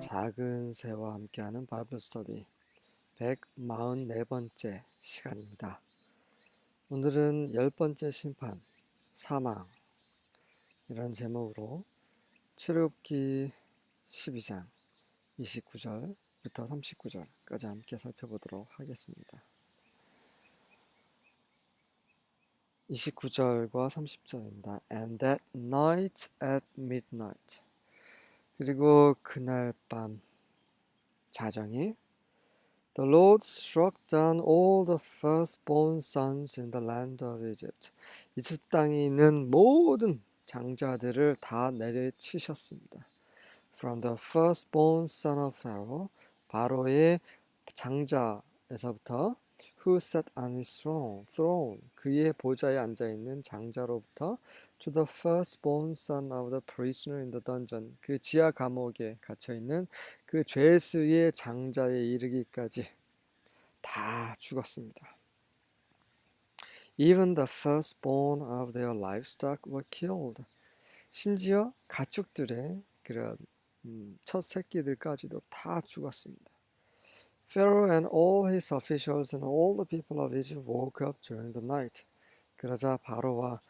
작은 새와 함께하는 바이블 스터디 144번째 시간입니다. 오늘은 열 번째 심판, 사망 이런 제목으로 출애굽기 12장 29절부터 39절까지 함께 살펴보도록 하겠습니다. 29절과 30절입니다. And that night at midnight 그리고 그날 밤 자정이 The Lord struck down all the firstborn sons in the land of Egypt. 이집 땅에 있는 모든 장자들을 다 내려치셨습니다. From the firstborn son of Pharaoh, 바로의 장자에서부터 who sat on his throne, throne 그의 보좌에 앉아 있는 장자로부터 to the firstborn son of the prisoner in the dungeon 그 지하 감옥에 갇혀 있는 그 죄수의 장자에 이르기까지 다 죽었습니다. Even the firstborn of their livestock were killed. 심지어 가축들의 그런 음, 첫 새끼들까지도 다 죽었습니다. Pharaoh and all his officials and all the people of Egypt woke up during the night. 그러자 바로와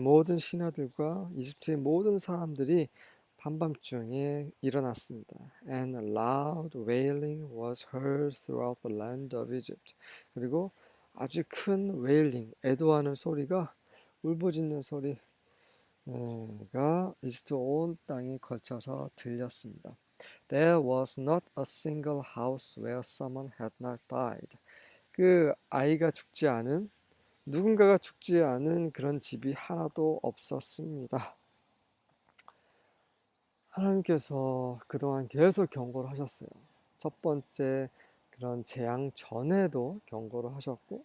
모든 신하들과 이집트의 모든 사람들이 밤밤중에 일어났습니다. And loud wailing was heard throughout the land of Egypt. 그리고 아주 큰 wailing, 애도하는 소리가 울부짖는 소리가 이집트 온 땅에 걸쳐서 들렸습니다. There was not a single house where someone had not died. 그 아이가 죽지 않은 누군가가 죽지 않은 그런 집이 하나도 없었습니다. 하나님께서 그동안 계속 경고를 하셨어요. 첫 번째 그런 재앙 전에도 경고를 하셨고,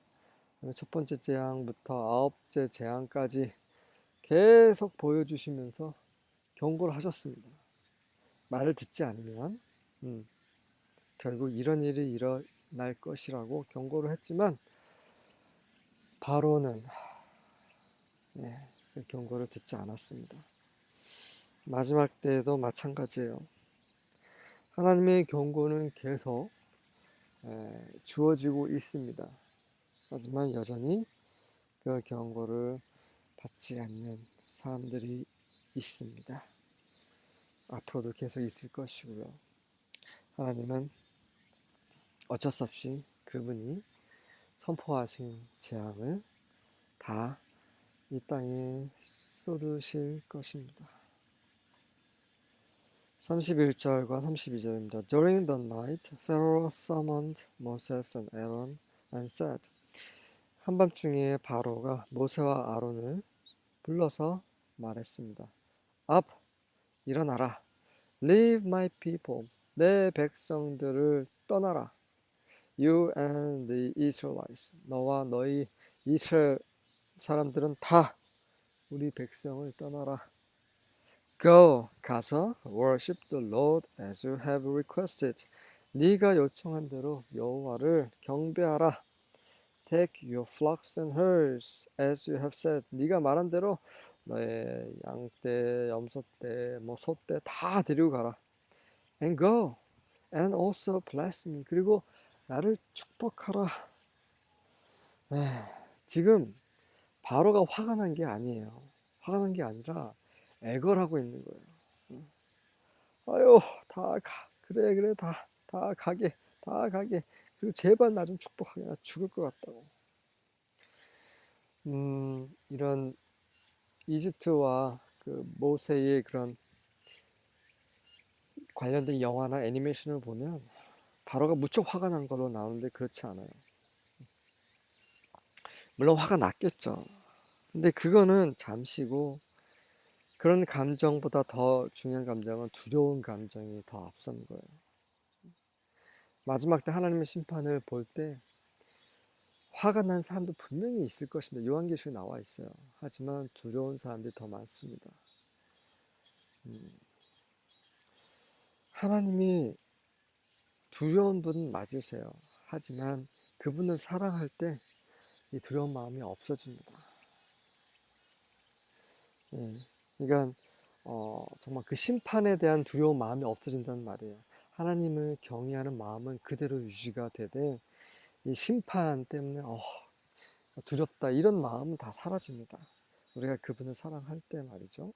첫 번째 재앙부터 아홉째 재앙까지 계속 보여주시면서 경고를 하셨습니다. 말을 듣지 않으면 음, 결국 이런 일이 일어날 것이라고 경고를 했지만 바로는 네, 그 경고를 듣지 않았습니다. 마지막 때에도 마찬가지예요. 하나님의 경고는 계속 에, 주어지고 있습니다. 하지만 여전히 그 경고를 받지 않는 사람들이 있습니다. 앞으로도 계속 있을 것이고요. 하나님은 어쩔 수 없이 그분이 선포하신 재앙을 다 이 땅에 쏟으실 것입니다. 31절과 32절입니다. During the night, Pharaoh summoned Moses and Aaron and said, 한밤중에 바로가 모세와 아론을 불러서 말했습니다. Up, 일어나라. Leave my people, 내 백성들을 떠나라. You and the Israelites, 너와 너희 이스라엘 사람들은 다 우리 백성을 떠나라. Go, 가서 worship the Lord as you have requested. 네가 요청한 대로 여호와를 경배하라. Take your flocks and herds as you have said. 네가 말한 대로 너의 양떼, 염소떼, 뭐 소떼 다 데리고 가라. And go, and also bless me. 그리고 나를 축복하라. 에이, 지금 바로가 화가 난 게 아니에요. 화가 난 게 아니라 애걸하고 있는 거예요. 아유, 다 가. 그래, 그래, 다, 다 가게, 다 가게. 그리고 제발 나 좀 축복하게. 나 죽을 것 같다고. 음, 이런 이집트와 그 모세의 그런 관련된 영화나 애니메이션을 보면 바로가 무척 화가 난 걸로 나오는데 그렇지 않아요. 물론 화가 났겠죠. 근데 그거는 잠시고 그런 감정보다 더 중요한 감정은 두려운 감정이 더 앞선 거예요. 마지막 때 하나님의 심판을 볼 때 화가 난 사람도 분명히 있을 것인데 요한계시에 나와 있어요. 하지만 두려운 사람들이 더 많습니다. 음. 하나님이 두려운 분 맞으세요. 하지만 그분을 사랑할 때 이 두려운 마음이 없어집니다. 예. 그러니까 어, 정말 그 심판에 대한 두려운 마음이 없어진다는 말이에요. 하나님을 경외하는 마음은 그대로 유지가 되되 이 심판 때문에 어, 두렵다 이런 마음은 다 사라집니다. 우리가 그분을 사랑할 때 말이죠.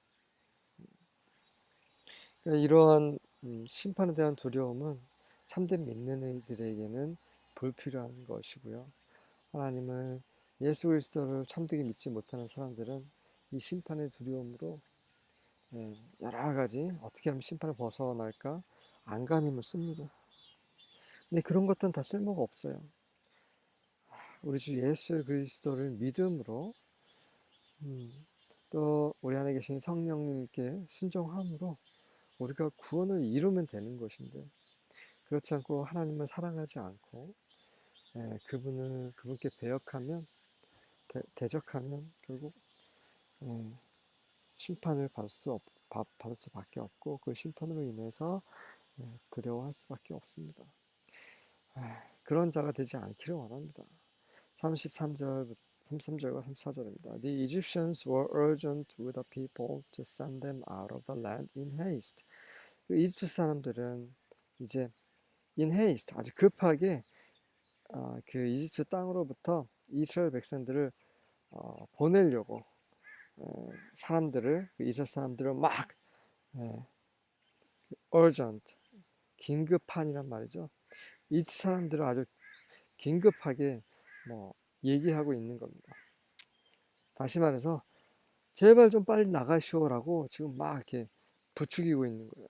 그러니까 이러한 음, 심판에 대한 두려움은 참된 믿는 이들에게는 불필요한 것이고요. 하나님을 예수 그리스도를 참되게 믿지 못하는 사람들은 이 심판의 두려움으로 예, 여러 가지 어떻게 하면 심판을 벗어날까 안간힘을 씁니다. 근데 그런 것들은 다 쓸모가 없어요. 우리 주 예수 그리스도를 믿음으로 음, 또 우리 안에 계신 성령님께 순종함으로 우리가 구원을 이루면 되는 것인데 그렇지 않고 하나님을 사랑하지 않고 예, 그분을 그분께 배역하면 대, 적하면 결국 예, 심판을 받을 수 없, 받을 수밖에 없고 그 심판으로 인해서 예, 두려워할 수밖에 없습니다. 아, 그런 자가 되지 않기를 원합니다. 33절 33절과 34절입니다. The Egyptians were urgent with the people to send them out of the land in haste. 그 이집트 사람들은 이제 in haste 아주 급하게 어, 그 이집트 땅으로부터 이스라엘 백성들을 어, 보내려고 어, 사람들을 그 이스라엘 사람들을 막 예, urgent 긴급한이란 말이죠. 이집트 사람들을 아주 긴급하게 뭐 얘기하고 있는 겁니다. 다시 말해서 제발 좀 빨리 나가시오라고 지금 막 이렇게 부추기고 있는 거예요.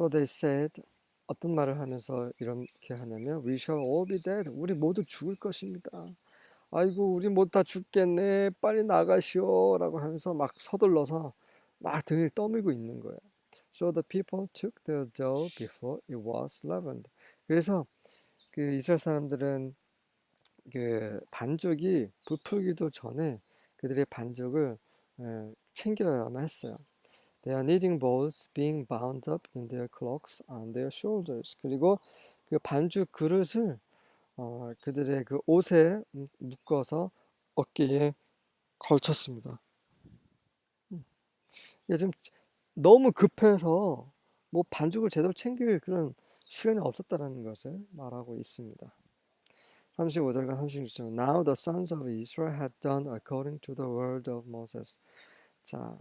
음. So they said 어떤 말을 하면서 이렇게 하냐면 We shall all be dead. 우리 모두 죽을 것입니다. 아이고 우리 모두 다 죽겠네. 빨리 나가시오 라고 하면서 막 서둘러서 막 등을 떠밀고 있는 거예요. So the people took the dough before it was leavened. 그래서 그 이스라엘 사람들은 그 반죽이 부풀기도 전에 그들의 반죽을 챙겨야만 했어요. They are kneading bowls being bound up in their cloaks on their shoulders. 그리고 그 반죽 그릇을 어, 그들의 그 옷에 묶어서 어깨에 걸쳤습니다. 음. 지금 너무 급해서 뭐 반죽을 제대로 챙길 그런 시간이 없었다는 것을 말하고 있습니다. 35절과 36절 Now the sons of Israel had done according to the word of Moses. 자,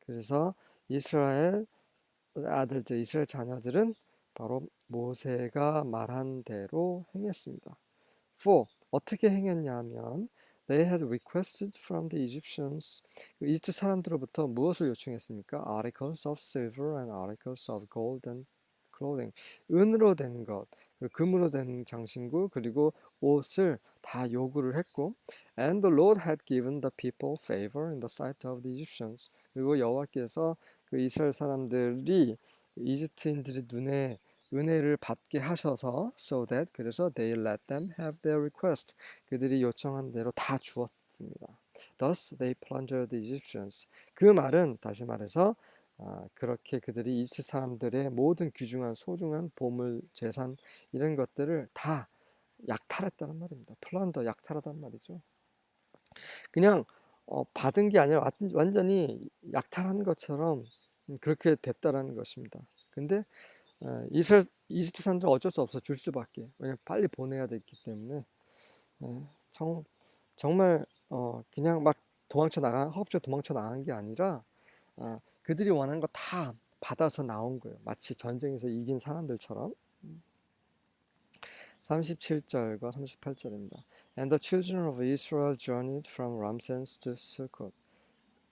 그래서 이스라엘 아들들, 이스라엘 자녀들은 바로 모세가 말한 대로 행했습니다. 4. 어떻게 행했냐면 They had requested from the Egyptians 그 이집트 사람들로부터 무엇을 요청했습니까? Articles of silver and articles of gold and clothing. 은으로 된 것, 금으로 된 장신구, 그리고 옷을 다 요구를 했고, and the Lord had given the people favor in the sight of the Egyptians. 그리고 여호와께서 그 이스라엘 사람들이 이집트인들의 눈에 은혜를 받게 하셔서 so that 그래서 they let them have their request 그들이 요청한 대로 다 주었습니다. Thus they plundered the Egyptians. 그 말은 다시 말해서 아, 그렇게 그들이 이스라엘 사람들의 모든 귀중한 소중한 보물, 재산 이런 것들을 다 약탈했다는 말입니다. 플란더 약탈하단 말이죠. 그냥 어, 받은 게 아니라 완전히 약탈한 것처럼 그렇게 됐다라는 것입니다. 근데 어, 이스라엘 이집트 사람들 어쩔 수 없어 줄 수밖에 왜냐면 빨리 보내야 됐기 때문에 어, 정, 정말 어, 그냥 막 도망쳐 나간 허겁지겁 도망쳐 나간 게 아니라 어, 그들이 원하는 거 다 받아서 나온 거예요. 마치 전쟁에서 이긴 사람들처럼. 37절과 38절입니다. And the children of Israel journeyed from Ramses to Sukkot.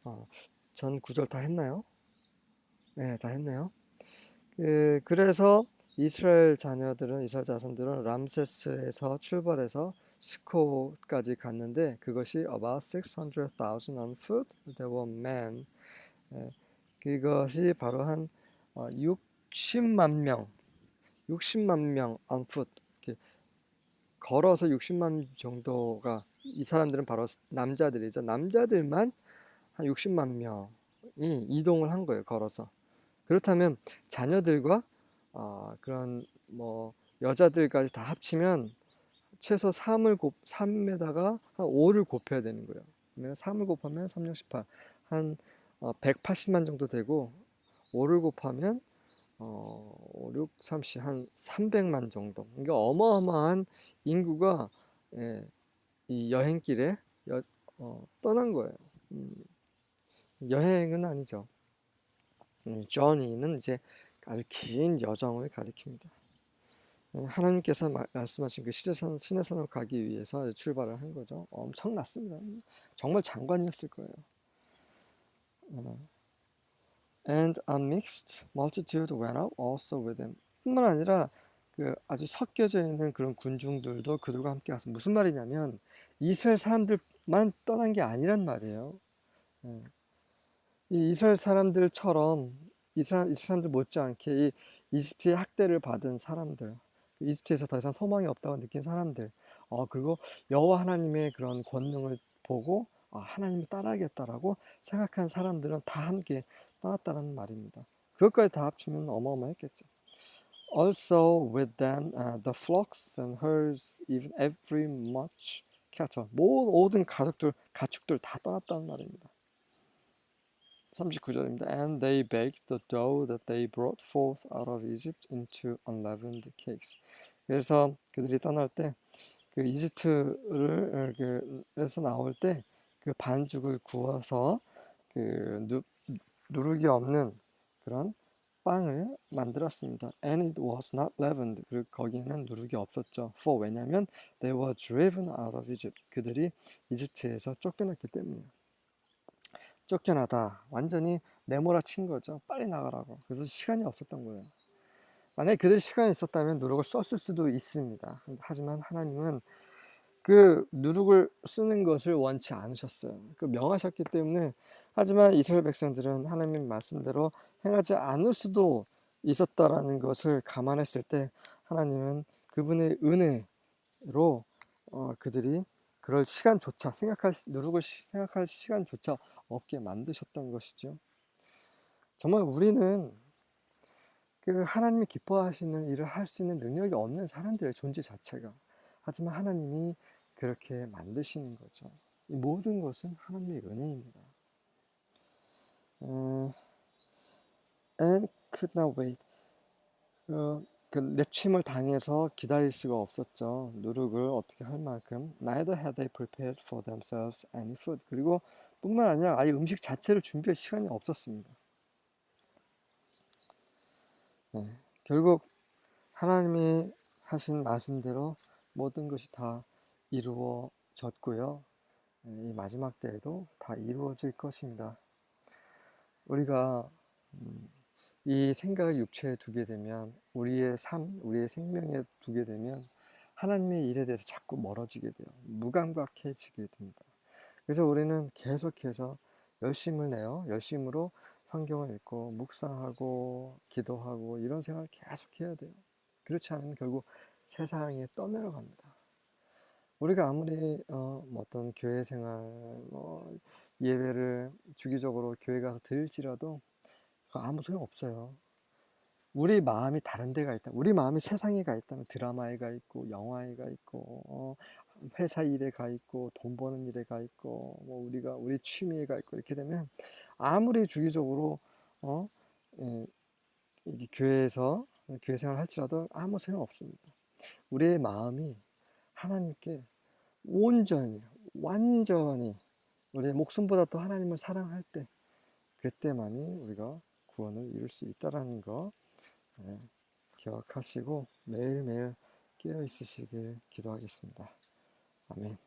어, 전 구절 다 했나요? 네, 다 했네요. 그, 그래서 이스라엘 자녀들은 이스라엘 자손들은 람세스에서 출발해서 스코까지 갔는데 그것이 about 600,000 on foot. There were men. 예, 그것이 바로 한 60만 어, 명, 60만 명 on foot. 걸어서 60만 정도가 이 사람들은 바로 남자들이죠. 남자들만 한 60만 명이 이동을 한 거예요. 걸어서. 그렇다면 자녀들과 어, 그런 뭐 여자들까지 다 합치면 최소 3을 곱 3에다가 한 5를 곱해야 되는 거예요. 그러면 3을 곱하면 3, 6, 18. 한 어, 180만 정도 되고 5를 곱하면 어, 5, 6, 30, 한 300만 정도. 그러니까 어마어마한 인구가 예, 이 여행길에 여, 어, 떠난 거예요. 음, 여행은 아니죠. 음, journey는 이제 아주 긴 여정을 가리킵니다. 예, 하나님께서 마- 말씀하신 그 시내산, 시내산으로 가기 위해서 출발을 한 거죠. 엄청났습니다. 정말 장관이었을 거예요. 어, And a mixed multitude went out also with him. 뿐만 아니라 그 아주 섞여져 있는 그런 군중들도 그들과 함께 갔습니다. 무슨 말이냐면 이스라엘 사람들만 떠난 게 아니란 말이에요. 예. 이 이스라엘 사람들처럼 이스라엘, 사람들 못지않게 이 이집트의 학대를 받은 사람들, 이집트에서 더 이상 소망이 없다고 느낀 사람들, 어, 그리고 여호와 하나님의 그런 권능을 보고 아, 하나님을 따라야겠다라고 생각한 사람들은 다 함께 떠났다는 말입니다. 그것까지 다 합치면 어마어마했겠죠. Also with them uh, the flocks and herds, even every much cattle. 모든 가족들, 가축들 다 떠났다는 말입니다. 39절입니다. And they baked the dough that they brought forth out of Egypt into unleavened cakes. 그래서 그들이 떠날 때 그 이집트를 그, 에서 나올 때 그 반죽을 구워서 그 누, 누룩이 없는 그런 빵을 만들었습니다. And it was not leavened. 그리고 거기에는 누룩이 없었죠. For 왜냐하면 they were driven out of Egypt. 그들이 이집트에서 쫓겨났기 때문이에요. 쫓겨나다 완전히 내몰아 친 거죠. 빨리 나가라고. 그래서 시간이 없었던 거예요. 만약에 그들 시간이 있었다면 누룩을 썼을 수도 있습니다. 하지만 하나님은 그 누룩을 쓰는 것을 원치 않으셨어요. 그 명하셨기 때문에 하지만 이스라엘 백성들은 하나님 말씀대로 행하지 않을 수도 있었다라는 것을 감안했을 때 하나님은 그분의 은혜로 어, 그들이 그럴 시간조차 생각할 시- 누룩을 시- 생각할 시간조차 없게 만드셨던 것이죠. 정말 우리는 그 하나님이 기뻐하시는 일을 할 수 있는 능력이 없는 사람들의 존재 자체가 하지만 하나님이 그렇게 만드시는 거죠. 이 모든 것은 하나님의 은혜입니다. 어, and could not wait. 어, 그 내침을 당해서 기다릴 수가 없었죠. 누룩을 어떻게 할 만큼. Neither had they prepared for themselves any food. 그리고 뿐만 아니라 아예 음식 자체를 준비할 시간이 없었습니다. 네, 결국 하나님이 하신 말씀대로 모든 것이 다 이루어졌고요. 네, 이 마지막 때에도 다 이루어질 것입니다. 우리가 음, 이 생각을 육체에 두게 되면 우리의 삶, 우리의 생명에 두게 되면 하나님의 일에 대해서 자꾸 멀어지게 돼요. 무감각해지게 됩니다. 그래서 우리는 계속해서 열심을 내요. 열심으로 성경을 읽고 묵상하고 기도하고 이런 생활을 계속 해야 돼요. 그렇지 않으면 결국 세상에 떠내려갑니다. 우리가 아무리 어, 뭐 어떤 교회 생활, 뭐 예배를 주기적으로 교회 가서 드릴지라도 아무 소용 없어요. 우리 마음이 다른 데가 있다. 우리 마음이 세상에 가 있다면 드라마에 가 있고 영화에 가 있고 어, 회사 일에 가 있고 돈 버는 일에 가 있고 뭐 우리가 우리 취미에 가 있고 이렇게 되면 아무리 주기적으로 어, 예, 이 교회에서 교회 생활을 할지라도 아무 소용 없습니다. 우리의 마음이 하나님께 온전히 완전히 우리의 목숨보다 또 하나님을 사랑할 때 그때만이 우리가 구원을 이룰 수 있다라는 거 예, 기억하시고 매일매일 깨어 있으시길 기도하겠습니다. 아멘.